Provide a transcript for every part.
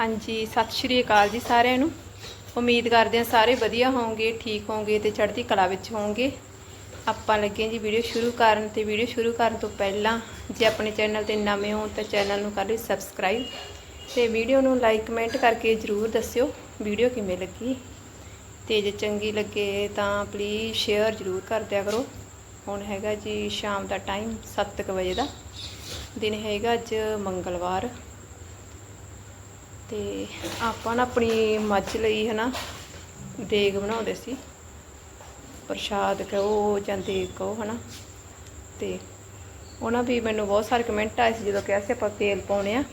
ਹਾਂਜੀ, ਸਤਿ ਸ਼੍ਰੀ ਅਕਾਲ ਜੀ ਸਾਰਿਆਂ ਨੂੰ। ਉਮੀਦ ਕਰਦੇ ਹਾਂ ਸਾਰੇ ਵਧੀਆ ਹੋਵੋਗੇ ਠੀਕ ਹੋਵੋਗੇ ਤੇ ਚੜ੍ਹਦੀ ਕਲਾ ਵਿੱਚ ਹੋਵੋਗੇ ਆਪਾਂ ਲੱਗੇ ਹਾਂ ਜੀ ਵੀਡੀਓ ਸ਼ੁਰੂ ਕਰਨ ਤੇ ਵੀਡੀਓ ਸ਼ੁਰੂ ਕਰਨ ਤੋਂ ਪਹਿਲਾਂ ਜੇ ਆਪਣੇ ਚੈਨਲ ਤੇ ਨਵੇਂ ਹੋ ਤਾਂ ਚੈਨਲ ਨੂੰ ਕਰ ਲਈ ਸਬਸਕ੍ਰਾਈਬ ਤੇ ਵੀਡੀਓ ਨੂੰ ਲਾਈਕ, ਕਮੈਂਟ ਕਰਕੇ ਜਰੂਰ ਦੱਸਿਓ ਵੀਡੀਓ ਕਿਵੇਂ ਲੱਗੀ। ਤੇ ਜੇ ਚੰਗੀ ਲੱਗੇ ਤਾਂ ਪਲੀਜ਼ ਸ਼ੇਅਰ ਜਰੂਰ ਕਰ ਦਿਆ ਕਰੋ। ਹੁਣ ਹੈਗਾ ਜੀ ਸ਼ਾਮ ਦਾ ਟਾਈਮ 7:00 ਵਜੇ ਦਾ। ਦਿਨ ਹੈਗਾ ਅੱਜ ਮੰਗਲਵਾਰ। ਤੇ ਆਪਾਂ ਨਾ ਆਪਣੀ ਮੱਝ ਲਈ ਹਨਾ ਦੇਗ ਬਣਾਉਂਦੇ ਸੀ। ਪ੍ਰਸ਼ਾਦ ਕਹੋ, ਜਾਂ ਦੇਗ ਕਹੋ ਹਨਾ। ਤੇ ਉਹਨਾਂ ਵੀ ਮੈਨੂੰ ਬਹੁਤ ਸਾਰੇ ਕਮੈਂਟ ਆਏ ਸੀ ਜਦੋਂ ਕਿਹਾ ਸੀ ਆਪਾਂ ਤੇਲ ਪਾਉਣੇ ਆ।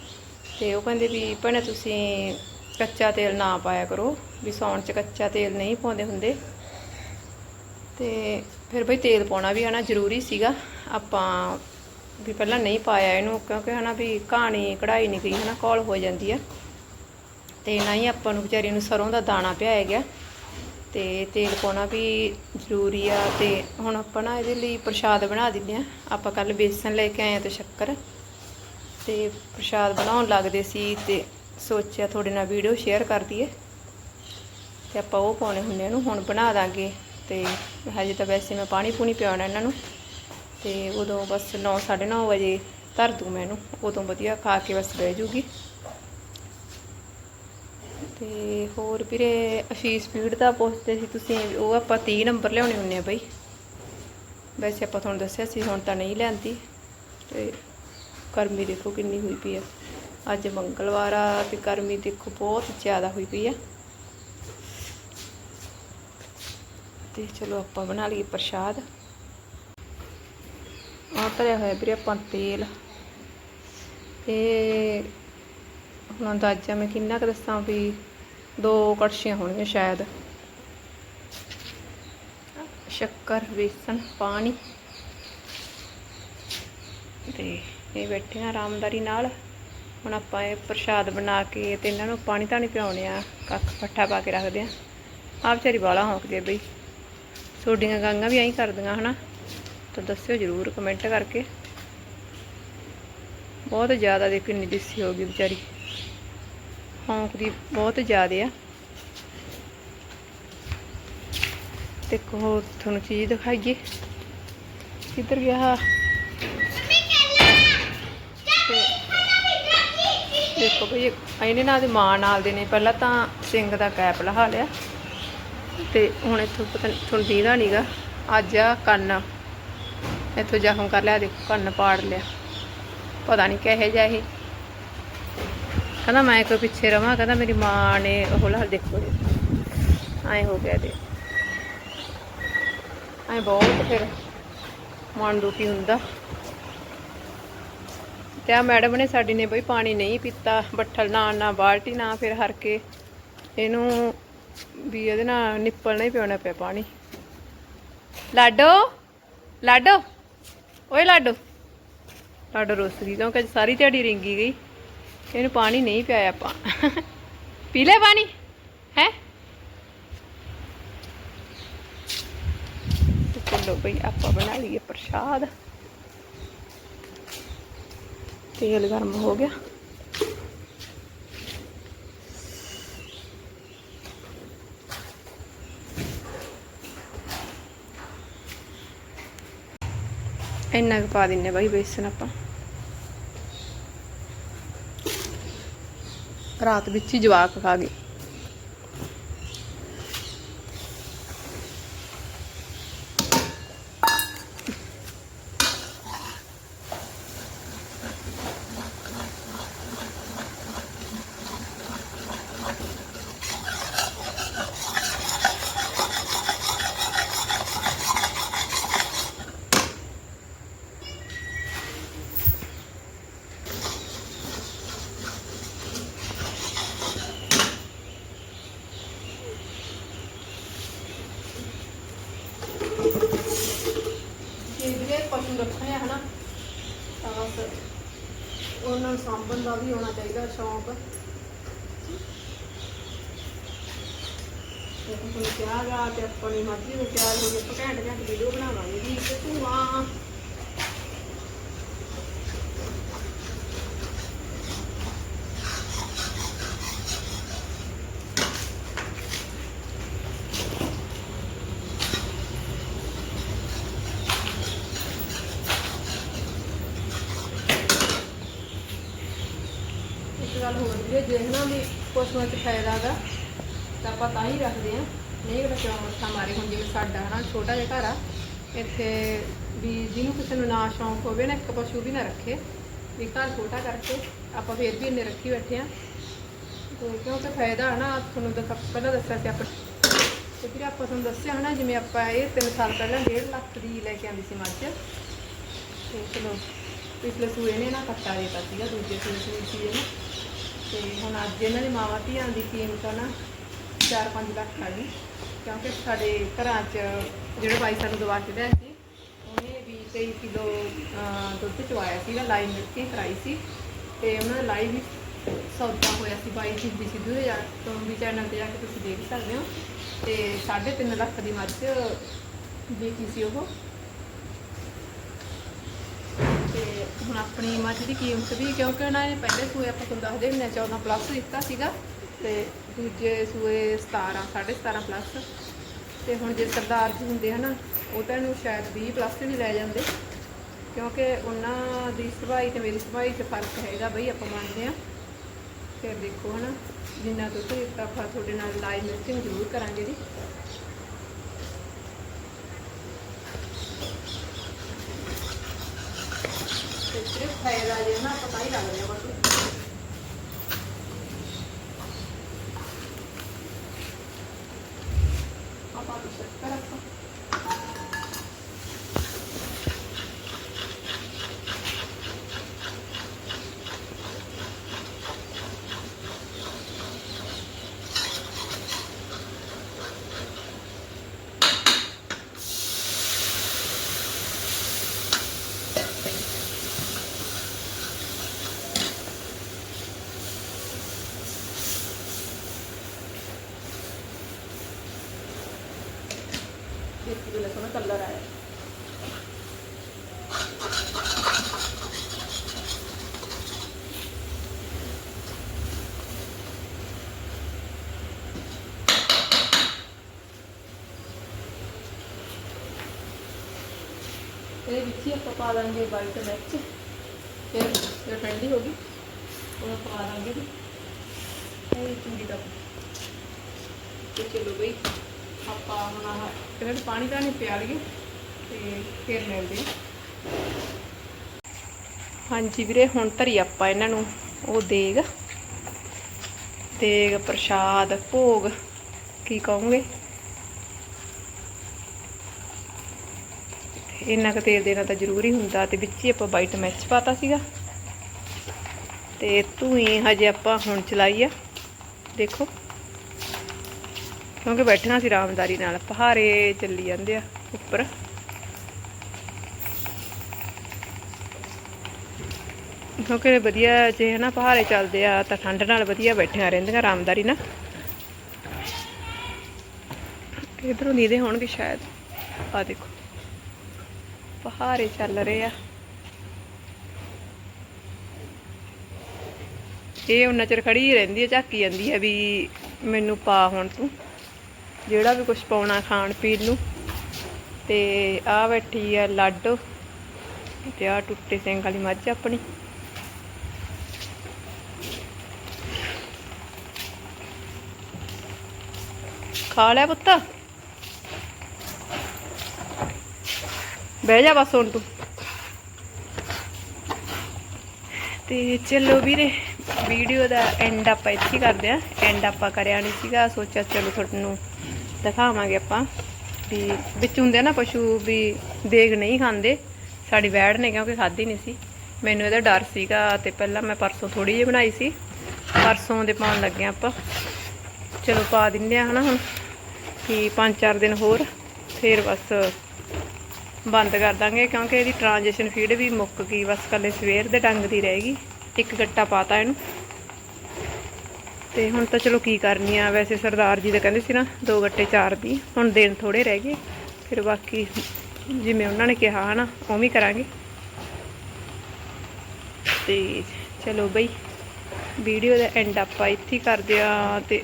ਤੇ ਉਹ ਕਹਿੰਦੇ ਵੀ ਭੈਣੇ ਤੁਸੀਂ ਕੱਚਾ ਤੇਲ ਨਾ ਪਾਇਆ ਕਰੋ, ਵੀ ਸੌਣ ਚ ਕੱਚਾ ਤੇਲ ਨਹੀਂ ਪਾਉਂਦੇ ਹੁੰਦੇ। ਤੇ ਫਿਰ ਬਈ ਤੇਲ ਪਾਉਣਾ ਵੀ ਹਨਾ ਜ਼ਰੂਰੀ ਸੀਗਾ। ਆਪਾਂ ਵੀ ਪਹਿਲਾਂ ਨਹੀਂ ਪਾਇਆ ਇਹਨੂੰ, ਕਿਉਂਕਿ ਹਨਾ ਵੀ ਕਹਾਣੀ, ਕਢਾਈ ਨਹੀਂ ਗਈ ਹਨਾ, ਕੌਲ ਹੋ ਜਾਂਦੀ ਆ। ਤੇ ਨਾ ਹੀ ਆਪਾਂ ਨੂੰ ਵਿਚਾਰੀ ਨੂੰ ਸਰੋਂ ਦਾ ਦਾਣਾ ਪਿਆਇਆ ਗਿਆ। ਤੇ ਤੇਲ ਪਾਉਣਾ ਵੀ ਜ਼ਰੂਰੀ ਆ ਤੇ ਹੁਣ ਆਪਾਂ ਨਾ ਇਹਦੇ ਲਈ ਪ੍ਰਸ਼ਾਦ ਬਣਾ ਦਿੰਦੇ ਆ। ਆਪਾਂ ਕੱਲ ਬੇਸਨ ਲੈ ਕੇ ਆਏ ਆ ਤੇ ਸ਼ੱਕਰ। ਤੇ ਪ੍ਰਸ਼ਾਦ ਬਣਾਉਣ ਲੱਗਦੇ ਸੀ ਤੇ ਸੋਚਿਆ ਤੁਹਾਡੇ ਨਾਲ ਵੀਡੀਓ ਸ਼ੇਅਰ ਕਰ ਦਈਏ। ਤੇ ਆਪਾਂ ਉਹ ਪਾਉਣੇ ਹੁੰਦੇ ਇਹਨੂੰ, ਹੁਣ ਬਣਾ ਦਾਂਗੇ। ਤੇ ਹਜੇ ਤਾਂ ਵੈਸੇ ਮੈਂ ਪਾਣੀ ਪੂਣੀ ਪਿਆਉਣਾ ਇਹਨਾਂ ਨੂੰ। ਤੇ ਉਦੋਂ ਬਸ 9 9:30 ਵਜੇ ਧਰ ਦੂੰ ਮੈਂ ਇਹਨੂੰ। ਉਦੋਂ ਵਧੀਆ ਖਾ ਕੇ ਬਸ ਬਹਿ ਜੂਗੀ। ਤੇ ਹੋਰ ਵੀਰੇ ਅਸ਼ੀਸ਼ ਸਪੀਡ ਦਾ ਪੁੱਛਦੇ ਸੀ, ਤੁਸੀਂ ਉਹ ਆਪਾਂ 30 ਨੰਬਰ ਲਿਆਉਣੇ ਹੁੰਨੇ ਆ ਬਈ। ਵੈਸੇ ਆਪਾਂ ਤੁਹਾਨੂੰ ਦੱਸਿਆ ਸੀ, ਹੁਣ ਤਾਂ ਨਹੀਂ ਲੈਂਦੀ ਤੇ ਗਰਮੀ ਦੇਖੋ ਕਿੰਨੀ ਹੋਈ ਪਈ ਆ। ਅੱਜ ਮੰਗਲਵਾਰ ਆ ਤੇ ਗਰਮੀ ਦੇਖੋ ਬਹੁਤ ਜ਼ਿਆਦਾ ਹੋਈ ਪਈ ਆ। ਤੇ ਚਲੋ ਆਪਾਂ ਬਣਾ ਲਈਏ ਪ੍ਰਸ਼ਾਦ। ਆ ਧਰਿਆ ਹੋਇਆ ਵੀਰੇ ਆਪਾਂ ਤੇਲ। ਇਹ ਹੁਣ ਅੰਦਾਜ਼ਾ ਮੈਂ ਕਿੰਨਾ ਕੁ ਦੱਸਾਂ ਵੀ ਦੋ ਕੜਛੀਆਂ ਹੋਣਗੀਆਂ ਸ਼ਾਇਦ। ਸ਼ੱਕਰ ਬੇਸਣ ਪਾਣੀ। ਤੇ ਇਹ ਬੈਠੇ ਆ ਆਰਾਮਦਾਰੀ ਨਾਲ। ਹੁਣ ਆਪਾਂ ਇਹ ਪ੍ਰਸ਼ਾਦ ਬਣਾ ਕੇ ਤੇ ਇਹਨਾਂ ਨੂੰ ਪਾਣੀ ਤਾਂ ਨਹੀਂ ਪਿਆਉਣੇ ਆ। ਕੱਖ ਪੱਠਾ ਪਾ ਕੇ ਰੱਖਦੇ ਆ। ਆ ਵਿਚਾਰੀ ਬਾਲਾ ਹੌਂਕਦੇ ਆ ਬਈ। ਸੋਡੀਆਂ ਗਾਂਗਾ ਵੀ ਐਂ ਕਰਦੀਆਂ, ਹਨਾ? ਤਾਂ ਦੱਸਿਓ ਜਰੂਰ ਕਮੈਂਟ ਕਰਕੇ। ਬਹੁਤ ਜ਼ਿਆਦਾ ਦੇ ਕਿੰਨੀ ਹੋ ਗਈ ਵਿਚਾਰੀ। ਹੌਂਕਦੀ ਬਹੁਤ ਜ਼ਿਆਦਾ ਆ। ਤੇ ਕੋ ਤੁਹਾਨੂੰ ਚੀਜ਼ ਦਿਖਾਈਏ। ਕਿੱਧਰ ਗਿਆ ਦੇਖੋ ਭਈ ਇਹਨੇ ਨਾਲ ਦੀ ਮਾਂ ਨਾਲ ਦੇ ਨੇ ਪਹਿਲਾਂ ਤਾਂ ਸਿੰਘ ਦਾ ਕੈਪ ਲਹਾ ਲਿਆ। ਤੇ ਹੁਣ ਇੱਥੋਂ ਪਤਾ ਤੁਹਾਨੂੰ ਦੀਦਾ ਨਹੀਂਗਾ ਅੱਜ ਆ ਕੰਨ। ਇੱਥੋਂ ਜ਼ਖਮ ਕਰ ਲਿਆ ਦੇਖੋ ਕੰਨ ਪਾੜ ਲਿਆ। ਪਤਾ ਨਹੀਂ ਕਿਹੇ ਜਿਹਾ ਇਹ। ਕਹਿੰਦਾ ਮੈਂ ਕੋਈ ਪਿੱਛੇ ਰਵਾਂ, ਕਹਿੰਦਾ ਮੇਰੀ ਮਾਂ ਨੇ ਉਹ ਲਾ ਦੇਖੋ ਐ ਹੋ ਗਿਆ ਦੇ ਐ ਬਹੁਤ ਫਿਰ ਮਨ ਦੁਖੀ ਹੁੰਦਾ। ਤੇ ਆ ਮੈਡਮ ਨੇ ਸਾਡੀ ਨੇ ਬਈ ਪਾਣੀ ਨਹੀਂ ਪੀਤਾ, ਬੱਠਲ ਨਾਲ ਨਾ ਬਾਲਟੀ, ਨਾ ਫਿਰ ਹਰ ਕੇ ਇਹਨੂੰ ਵੀ ਇਹਦੇ ਨਾਲ ਨਿੱਪਲ ਹੀ ਪਿਉਣਾ ਪਿਆ ਪਾਣੀ। ਲਾਡੋ ਲਾਡੋ, ਓਏ ਲਾਡੋ। ਲਾਡੋ ਰੁੱਸ ਗਈ ਕਿਉਂਕਿ ਸਾਰੀ ਦਿਹਾੜੀ ਰਿੰਗੀ ਗਈ। ਇਹਨੂੰ ਪਾਣੀ ਨਹੀਂ ਪਿਆਇਆ ਆਪਾਂ। ਪੀ ਲੈ ਪਾਣੀ, ਹੈ? ਚਲੋ ਬਈ, ਆਪਾਂ ਬਣਾ ਲਈਏ ਪ੍ਰਸ਼ਾਦ। ਤੇਲ ਗਰਮ ਹੋ ਗਿਆ। ਇੰਨਾ ਕੁ ਪਾ ਦਿੰਨੇ ਬਾਈ ਬੇਸਨ ਆਪਾਂ। ਰਾਤ ਵਿੱਚ ਹੀ ਜਵਾਕ ਖਾ ਗਏ। ਵੀਰੇ ਪਸ਼ੂ ਆ, ਹਨਾ? ਤਾਂ ਬਸ, ਉਹਨਾਂ ਨੂੰ ਸਾਂਭਣ ਦਾ ਵੀ ਹੋਣਾ ਚਾਹੀਦਾ, ਸ਼ੌਂਕ। ਤੇ ਕਿਹਾ ਗਾ ਤੇ ਆਪਣੀ ਮਰਜ਼ੀ ਨੂੰ ਤਿਆਰ ਹੋ ਕੇ ਆਪਾਂ ਘੰਟੇ ਇੱਕ ਗੱਲ ਹੋਰ ਵੀ ਜੇ ਨਾ ਵੀ ਪਸ਼ੂਆਂ 'ਚ ਫਾਇਦਾ ਹੈਗਾ ਤਾਂ ਆਪਾਂ ਤਾਂ ਹੀ ਰੱਖਦੇ ਆ ਨਹੀਂ ਕਿ ਮੱਥਾ ਮਾਰੇ ਹੁਣ ਜਿਵੇਂ ਸਾਡਾ ਹਨਾ, ਛੋਟਾ ਜਿਹਾ ਘਰ ਆ, ਇੱਥੇ ਵੀ ਜਿਹਨੂੰ ਕਿਸੇ ਨੂੰ ਨਾ ਸ਼ੌਂਕ ਹੋਵੇ ਨਾ, ਇੱਕ ਪਸ਼ੂ ਵੀ ਨਾ ਰੱਖੇ, ਵੀ ਘਰ ਛੋਟਾ ਕਰਕੇ ਆਪਾਂ ਫੇਰ ਵੀ ਇੰਨੇ ਰੱਖੀ ਬੈਠੇ ਆ ਤੇ ਕਿਉਂਕਿ ਫਾਇਦਾ ਹੈ ਨਾ, ਤੁਹਾਨੂੰ ਤਾਂ ਪਹਿਲਾਂ ਦੱਸਿਆ ਸੀ ਆਪਾਂ ਤੇ ਫਿਰ ਆਪਾਂ ਤੁਹਾਨੂੰ ਦੱਸਿਆ ਹਨਾ, ਜਿਵੇਂ ਆਪਾਂ ਇਹ 3 ਸਾਲ ਪਹਿਲਾਂ 1.5 ਲੱਖ ਦੀ ਲੈ ਕੇ ਆਂਦੀ ਸੀ ਮੱਝ। ਤੇ ਚਲੋ, ਪਿਛਲੇ ਸੂਏ ਨੇ ਨਾ ਕੱਟਾ ਦਿੱਤਾ ਸੀਗਾ, ਦੂਜੇ ਸੂਏ ਸੀ ਇਹ ਤੇ ਹੁਣ ਅੱਜ ਇਹਨਾਂ ਦੇ ਮਾਵਾਂ ਧੀਆਂ ਦੀ ਕੀਮਤ ਆ ਨਾ 4-5 ਲੱਖ ਆ ਗਈ। ਕਿਉਂਕਿ ਸਾਡੇ ਘਰਾਂ 'ਚ ਜਿਹੜੇ ਬਾਈ ਸਾਨੂੰ ਦਵਾ ਕੇ ਲਿਆ ਸੀ, ਉਹਨੇ ਵੀ 23 ਕਿਲੋ ਦੁੱਧ ਚਵਾਇਆ ਸੀਗਾ, ਲਾਈ ਮਿਲਕੀ ਕਰਾਈ ਸੀ ਤੇ ਉਹਨਾਂ ਦਾ ਲਾਈਵ ਵੀ ਸੌਦਾ ਹੋਇਆ ਸੀ ਬਾਈ ਜੀ ਦੀ ਸਿੱਧੂ ਦੇ ਜਾ ਤੋਂ, ਵੀ ਚੈਨਲ ਤੇ ਜਾ ਕੇ ਤੁਸੀਂ ਦੇਖ ਸਕਦੇ ਹੋ। ਤੇ 3.5 ਲੱਖ ਦੀ ਮੱਝ ਵੇਚੀ ਸੀ ਉਹ ਤੇ ਹੁਣ ਆਪਣੀ ਮੱਝ ਦੀ ਕੀਮਤ ਵੀ ਕਿਉਂਕਿ ਉਹਨਾਂ ਨੇ ਪਹਿਲੇ ਸੂਏ ਆਪਾਂ ਤੁਹਾਨੂੰ ਦੱਸਦੇ ਹੁੰਦੇ ਹਾਂ 14 ਪਲੱਸ ਦਿੱਤਾ ਸੀਗਾ ਤੇ ਦੂਜੇ ਸੂਏ 17 17.5 ਪਲੱਸ ਤੇ ਹੁਣ ਜੇ ਸਰਦਾਰ ਜੀ ਹੁੰਦੇ ਹਨਾ, ਉਹ ਤਾਂ ਇਹਨੂੰ ਸ਼ਾਇਦ 20 ਪਲੱਸ ਵੀ ਲੈ ਜਾਂਦੇ। ਕਿਉਂਕਿ ਉਹਨਾਂ ਦੀ ਸੁਭਾਈ ਤੇ ਮੇਰੀ ਸੁਭਾਈ 'ਚ ਫ਼ਰਕ ਹੈਗਾ ਬਈ, ਆਪਾਂ ਮੰਨਦੇ ਆ ਫਿਰ ਦੇਖੋ ਹਨਾ, ਜਿੰਨਾ ਤੁਸੀਂ ਦਿੱਤਾ ਆਪਾਂ ਤੁਹਾਡੇ ਨਾਲ ਲਾਈਵ ਮਿਕਸਿੰਗ ਜ਼ਰੂਰ ਕਰਾਂਗੇ ਜੀ ਤੇ ਸਿਰਫ ਫਾਇਦਾ ਜੇ ਨਾ ਪਤਾ ਹੀ ਲੱਗ ਰਿਹਾ ਬਸ ਆਪਾਂ ਤੋਂ ਸ਼ੱਕਰ ਆਪਾਂ ਦੇਖੀ ਕਿੰਨਾ ਸੋਹਣਾ ਕਲਰ ਆਇਆ ਇਹਦੇ ਵਿੱਚ ਹੀ ਆਪਾਂ ਪਾ ਦਾਂਗੇ ਵਾਈਟ ਮਿਰਚ ਫਿਰ ਫਿਰ ਠੰਡੀ ਹੋ ਗਈ ਉਹ ਪਾ ਦਾਂਗੇ ਜੀ ਇਹ ਚੰਗੀ ਆਪਾਂ ਹੁਣ ਆਹ ਇਹਨਾਂ ਨੂੰ ਪਾਣੀ ਤਾਂ ਨਹੀਂ ਪਿਆ ਲਈਏ ਤੇ ਫਿਰ ਮਿਲਦੇ ਹਾਂਜੀ ਵੀਰੇ, ਹੁਣ ਧਰੀ ਆਪਾਂ ਇਹਨਾਂ ਨੂੰ, ਉਹ ਦੇਗ। ਦੇਗ, ਪ੍ਰਸ਼ਾਦ, ਭੋਗ, ਕੀ ਕਹੋਗੇ? ਇੰਨਾ ਕੁ ਤੇਲ ਦੇਣਾ ਤਾਂ ਜ਼ਰੂਰੀ ਹੁੰਦਾ ਤੇ ਵਿੱਚ ਹੀ ਆਪਾਂ ਵਾਈਟ ਮਿਰਚ ਪਾਤਾ ਸੀਗਾ। ਤੇ ਧੂਈ ਹਜੇ ਆਪਾਂ ਹੁਣ ਚਲਾਈ ਆ। ਦੇਖੋ। ਕਿਉਂਕਿ ਬੈਠਣਾ ਸੀ ਰਾਮਦਾਰੀ ਨਾਲ, ਪਹਾੜੇ ਚੱਲੀ ਜਾਂਦੇ ਆ ਉੱਪਰ। ਕਿਉਂਕਿ ਵਧੀਆ ਜੇ ਹਨਾ ਪਹਾੜੇ ਚੱਲਦੇ ਆ, ਤਾਂ ਠੰਡ ਨਾਲ ਵਧੀਆ ਬੈਠੀਆਂ ਰਹਿੰਦੀਆਂ, ਆਰਾਮਦਾਰੀ ਨਾਲ। ਇਧਰੋਂ ਨੀਦੇ ਹੋਣਗੇ ਸ਼ਾਇਦ। ਆ ਦੇਖੋ। ਪਹਾੜੇ ਚੱਲ ਰਹੇ ਆ। ਇਹ ਉਹਨਾਂ ਚਿਰ ਖੜੀ ਰਹਿੰਦੀ ਹੈ ਝਾਕੀ ਜਾਂਦੀ ਹੈ ਵੀ ਮੈਨੂੰ ਪਾ ਹੁਣ ਤੂੰ। ਜਿਹੜਾ ਵੀ ਕੁਝ ਪਾਉਣਾ ਖਾਣ ਪੀਣ ਨੂੰ। ਤੇ ਆ ਬੈਠੀ ਆ ਲਾਡੋ ਤੇ ਆ ਟੁੱਟੇ ਸਿੰਘ ਵਾਲੀ ਮੱਝ ਆਪਣੀ। ਖਾ ਲਿਆ ਪੁੱਤ? ਬਹਿ ਜਾ ਬਸ ਹੁਣ ਤੂੰ। ਤੇ ਚਲੋ ਵੀਰੇ, ਵੀਡੀਓ ਦਾ ਐਂਡ ਆਪਾਂ ਇੱਥੇ ਕਰਦੇ ਆ ਐਂਡ ਆਪਾਂ ਕਰਿਆ ਨਹੀਂ ਸੀਗਾ। ਸੋਚਿਆ ਚਲੋ ਤੁਹਾਨੂੰ ਦਿਖਾਵਾਂਗੇ ਆਪਾਂ ਵੀ ਵਿੱਚ ਹੁੰਦੇ ਨਾ ਪਸ਼ੂ ਵੀ ਦੇਗ ਨਹੀਂ ਖਾਂਦੇ, ਸਾਡੀ ਵੈੜ ਨੇ ਕਿਉਂਕਿ ਖਾਧੀ ਨਹੀਂ ਸੀ। ਮੈਨੂੰ ਇਹਦਾ ਡਰ ਸੀਗਾ ਤੇ ਪਹਿਲਾਂ ਮੈਂ ਪਰਸੋਂ ਥੋੜੀ ਜਿਹੀ ਬਣਾਈ ਸੀ, ਪਰਸੋਂ ਦੇ ਪਾਉਣ ਲੱਗੇ ਆਪਾਂ। ਚਲੋ ਪਾ ਦਿੰਦੇ ਆ ਹਨਾ ਹੁਣ, ਕਿ 5-4 ਦਿਨ ਹੋਰ, ਫੇਰ ਬਸ ਬੰਦ ਕਰ ਦਾਂਗੇ ਕਿਉਂਕਿ ਇਹਦੀ ਟ੍ਰਾਂਜੀਸ਼ਨ ਫੀਡ ਵੀ ਮੁੱਕ ਗਈ, ਬਸ ਕੱਲੇ ਸਵੇਰ ਦੇ ਡੰਗ ਦੀ ਰਹਿ ਗਈ। ਇੱਕ ਗੱਟਾ ਪਾਤਾ ਇਹਨੂੰ। ਤੇ ਹੁਣ ਤਾਂ ਚਲੋ ਕੀ ਕਰਨੀ ਆ, ਵੈਸੇ ਸਰਦਾਰ ਜੀ ਤਾਂ ਕਹਿੰਦੇ ਸੀ ਨਾ, ਦੋ ਗੱਟੇ ਚਾਰ ਦੀ ਹੁਣ ਦਿਨ ਥੋੜੇ ਰਹਿ ਗਏ, ਫਿਰ ਬਾਕੀ ਜਿਵੇਂ ਉਹਨਾਂ ਨੇ ਕਿਹਾ, ਹਨਾ ਉਵੇਂ ਕਰਾਂਗੇ। ਤੇ ਚਲੋ ਬਈ, ਵੀਡੀਓ ਦਾ ਐਂਡ ਆਪਾਂ ਇੱਥੇ ਕਰਦੇ ਆ ਤੇ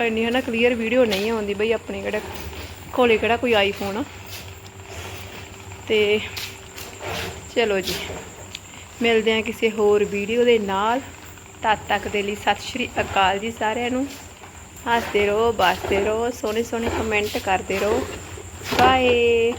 ਇੰਨੀ, ਹਨਾ ਕਲੀਅਰ ਵੀਡੀਓ ਨਹੀਂ ਆਉਂਦੀ ਬਈ ਆਪਣੇ ਕਿਹੜਾ, ਕੋਲੇ ਕਿਹੜਾ ਕੋਈ ਆਈਫੋਨ ਆ। ਤੇ ਚਲੋ ਜੀ, ਮਿਲਦੇ ਆ ਕਿਸੇ ਹੋਰ ਵੀਡੀਓ ਦੇ ਨਾਲ। ਤਦ ਤੱਕ ਦੇ ਲਈ ਸਤਿ ਸ਼੍ਰੀ ਅਕਾਲ ਜੀ ਸਾਰਿਆਂ ਨੂੰ। ਹੱਸਦੇ ਰਹੋ, ਬਸਦੇ ਰਹੋ ਸੋਹਣੇ ਸੋਹਣੇ ਕਮੈਂਟ ਕਰਦੇ ਰਹੋ। ਬਾਏ